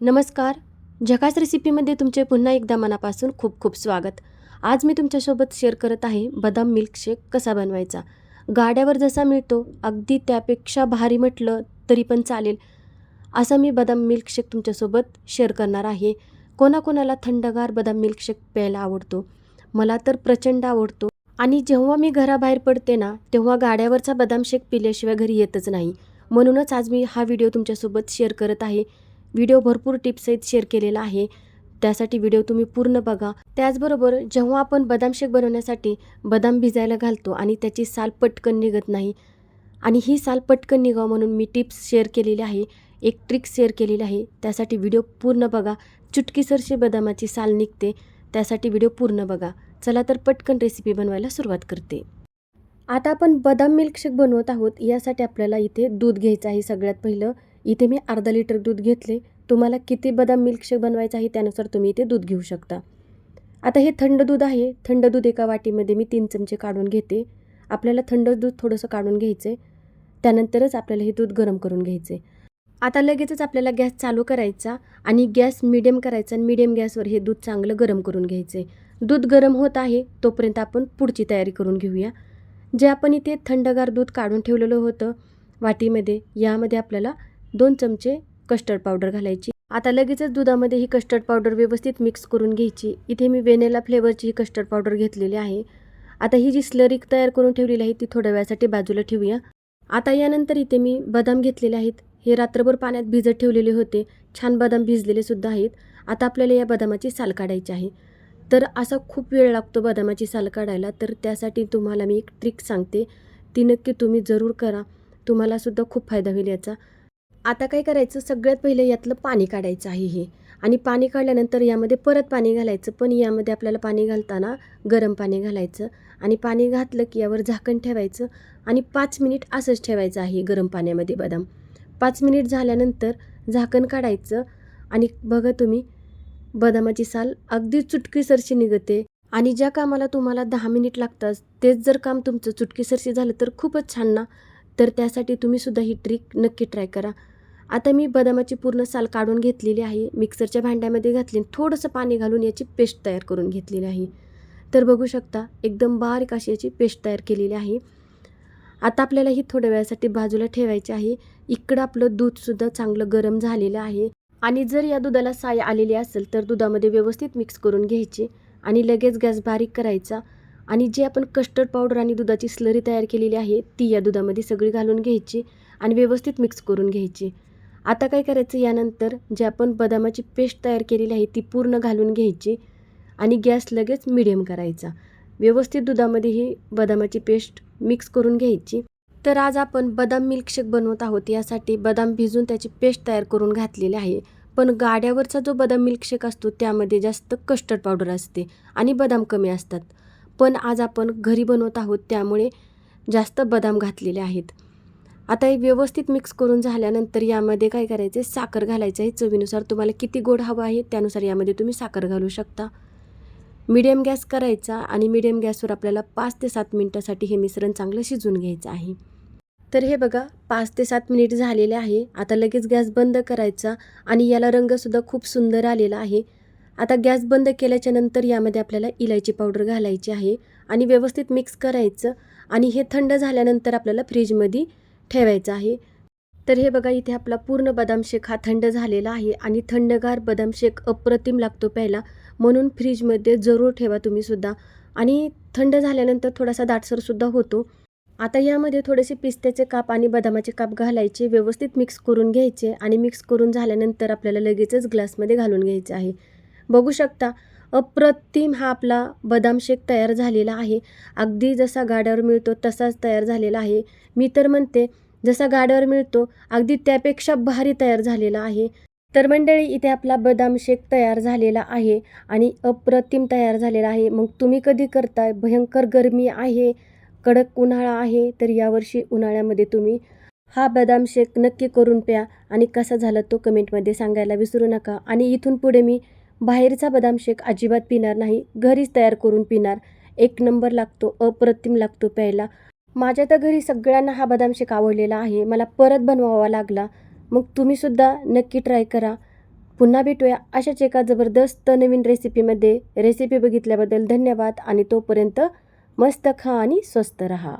नमस्कार. झकास रेसिपीमध्ये तुमचे पुन्हा एकदा मनापासून खूप खूप स्वागत. आज मी तुमच्यासोबत शेअर करत आहे बदाम मिल्कशेक कसा बनवायचा? गाड्यावर जसा मिळतो अगदी त्यापेक्षा भारी म्हटलं तरी पण चालेल. असा मी बदाम मिल्कशेक तुमच्यासोबत शेअर करणार आहे. कोणाकोणाला थंडगार बदाम मिल्कशेक प्यायला आवडतो? मला तर प्रचंड आवडतो. आणि जेव्हा मी घराबाहेर पडते ना तेव्हा गाड्यावरचा बदाम शेक पिल्याशिवाय घरी येतच नाही. म्हणूनच आज मी हा व्हिडिओ तुमच्यासोबत शेअर करत आहे. व्हिडिओ भरपूर टिप्ससहित शेअर केलेला आहे. त्यासाठी व्हिडिओ तुम्ही पूर्ण बघा. त्याचबरोबर जेव्हा आपण बदाम शेक बनवण्यासाठी बदाम भिजायला घालतो आणि त्याची साल पटकन निघत नाही आणि ही साल पटकन निघावं म्हणून मी टिप्स शेअर केलेली आहे एक ट्रिक शेअर केलेली आहे. त्यासाठी व्हिडिओ पूर्ण बघा. चुटकीसरशी बदामाची साल निघते. त्यासाठी व्हिडिओ पूर्ण बघा. चला तर पटकन रेसिपी बनवायला सुरुवात करते. आता आपण बदाम मिल्कशेक बनवत आहोत. यासाठी आपल्याला इथे दूध घ्यायचं आहे सगळ्यात पहिलं. इथे मी अर्धा लिटर दूध घेतले. तुम्हाला किती बदाम मिल्कशेक बनवायचा आहे त्यानुसार तुम्ही इथे दूध घेऊ शकता. आता हे थंड दूध आहे. थंड दूध एका वाटीमध्ये मी तीन चमचे काढून घेते. आपल्याला थंड दूध थोडंसं काढून घ्यायचं आहे त्यानंतरच आपल्याला हे दूध गरम करून घ्यायचं आहे आता लगेचच आपल्याला गॅस चालू करायचा आणि गॅस मिडियम करायचा आणि मिडियम गॅसवर हे दूध चांगलं गरम करून घ्यायचं आहे दूध गरम होत आहे तोपर्यंत आपण पुढची तयारी करून घेऊया. जे आपण इथे थंडगार दूध काढून ठेवलेलं होतं वाटीमध्ये यामध्ये आपल्याला दोन चमचे कस्टर्ड पावडर घालायची. आता लगेचच दुधामध्ये ही कस्टर्ड पावडर व्यवस्थित मिक्स करून घ्यायची. इथे मी वेनेला फ्लेवरची ही कस्टर्ड पावडर घेतलेली आहे. आता ही जी स्लरिक तयार करून ठेवलेली आहे ती थोड्या वेळासाठी बाजूला ठेवूया. आता यानंतर इथे मी बदाम घेतलेले आहेत. हे रात्रभर पाण्यात भिजत ठेवलेले होते. छान बदाम भिजलेले सुद्धा आहेत. आता आपल्याला या बदामाची साल काढायची आहे. तर असा खूप वेळ लागतो बदामाची साल काढायला तर त्यासाठी तुम्हाला मी एक ट्रिक सांगते. ती नक्की तुम्ही जरूर करा. तुम्हालासुद्धा खूप फायदा होईल याचा. आता काय करायचं? सगळ्यात पहिले यातलं पाणी काढायचं आहे हे. आणि पाणी काढल्यानंतर यामध्ये परत पाणी घालायचं. पण यामध्ये आपल्याला पाणी घालताना गरम पाणी घालायचं. आणि पाणी घातलं की यावर झाकण ठेवायचं. आणि पाच मिनिट असंच ठेवायचं आहे गरम पाण्यामध्ये बदाम. पाच मिनिट झाल्यानंतर झाकण काढायचं. आणि बघा तुम्ही बदामाची साल अगदी चुटकीसरशी निघते. आणि ज्या कामाला तुम्हाला दहा मिनिट लागतात तेच जर काम तुमचं चुटकीसरशी झालं तर खूपच छान ना? तर त्यासाठी तुम्हीसुद्धा ही ट्रिक नक्की ट्राय करा. आता मी बदामाची पूर्ण साल काढून घेतलेली आहे मिक्सरच्या भांड्यामध्ये घातली थोडंसं पाणी घालून याची पेस्ट तयार करून घेतलेली आहे. तर बघू शकता एकदम बारीक अशी याची पेस्ट तयार केलेली आहे. आता आपल्याला ही थोड्या वेळासाठी बाजूला ठेवायची आहे. इकडं आपलं दूधसुद्धा चांगलं गरम झालेलं आहे. आणि जर या दुधाला साय आलेली असेल तर दुधामध्ये व्यवस्थित मिक्स करून घ्यायची आणि लगेच गॅस बारीक करायचा. आणि जे आपण कस्टर्ड पावडर आणि दुधाची स्लरी तयार केलेली आहे ती या दुधामध्ये सगळी घालून घ्यायची आणि व्यवस्थित मिक्स करून घ्यायची. आता काय करायचं यानंतर जे आपण बदामाची पेस्ट तयार केलेली आहे ती पूर्ण घालून घ्यायची आणि गॅस लगेच मिडियम करायचा. व्यवस्थित दुधामध्ये ही बदामाची पेस्ट मिक्स करून घ्यायची. तर आज आपण बदाम मिल्कशेक बनवत आहोत. यासाठी बदाम भिजून त्याची पेस्ट तयार करून घातलेली आहे. पण गाड्यावरचा जो बदाम मिल्कशेक असतो त्यामध्ये जास्त कस्टर्ड पावडर असते आणि बदाम कमी असतात. पण आज आपण घरी बनवत आहोत त्यामुळे जास्त बदाम घातलेले आहेत. आता हे व्यवस्थित मिक्स करून झाल्यानंतर यामध्ये काय करायचं आहे साखर घालायचं आहे. चवीनुसार तुम्हाला किती गोड हवं आहे त्यानुसार यामध्ये तुम्ही साखर घालू शकता. मिडियम गॅस करायचा आणि मिडियम गॅसवर आपल्याला पाच ते सात मिनटासाठी हे मिश्रण चांगलं शिजून घ्यायचं आहे. तर हे बघा पाच ते सात मिनिट झालेले आहे. आता लगेच गॅस बंद करायचा आणि याला रंगसुद्धा खूप सुंदर आलेला आहे. आता गॅस बंद केल्याच्यानंतर यामध्ये आपल्याला इलायची पावडर घालायची आहे आणि व्यवस्थित मिक्स करायचं आणि हे थंड झाल्यानंतर आपल्याला फ्रीजमध्ये ठेवायचं आहे. तर हे बघा इथे आपला पूर्ण बदाम शेक हा थंड झालेला आहे आणि थंडगार बदाम शेक अप्रतिम लागतो प्यायला. म्हणून फ्रीजमध्ये जरूर ठेवा तुम्हीसुद्धा आणि थंड झाल्यानंतर थोडासा दाटसरसुद्धा होतो. आता यामध्ये थोडेसे पिस्त्याचे काप आणि बदामाचे काप घालायचे व्यवस्थित मिक्स करून घ्यायचे आणि मिक्स करून झाल्यानंतर आपल्याला लगेचच ग्लासमध्ये घालून घ्यायचे आहे. बघू शकता अप्रतिम हा आपला बदाम शेक तयार झालेला आहे. अगदी जसा गाड्यावर मिळतो तसाच तयार झालेला आहे. मी तर म्हणते जसा गाड्यावर मिळतो अगदी त्यापेक्षा भारी तयार झालेला आहे. तर मंडळी इथे आपला बदाम शेक तयार झालेला आहे आणि अप्रतिम तयार झालेला आहे. मग तुम्ही कधी करताय? भयंकर गरमी आहे कडक उन्हाळा आहे तर यावर्षी उन्हाळ्यामध्ये तुम्ही हा बदाम शेक नक्की करून प्या आणि कसा झाला तो कमेंटमध्ये सांगायला विसरू नका. आणि इथून पुढे मी बाहेरचा बदाम शेक अजिबात पिणार नाही घरीच तयार करून पिणार. एक नंबर लागतो अप्रतिम लागतो प्यायला. माझ्या तर घरी सगळ्यांना हा बदाम शेक आवडलेला आहे. मला परत बनवावा लागला. मग तुम्हीसुद्धा नक्की ट्राय करा. पुन्हा भेटूया अशाच एका जबरदस्त नवीन रेसिपीमध्ये रेसिपी बघितल्याबद्दल धन्यवाद आणि तोपर्यंत मस्त खा आणि स्वस्त रहा.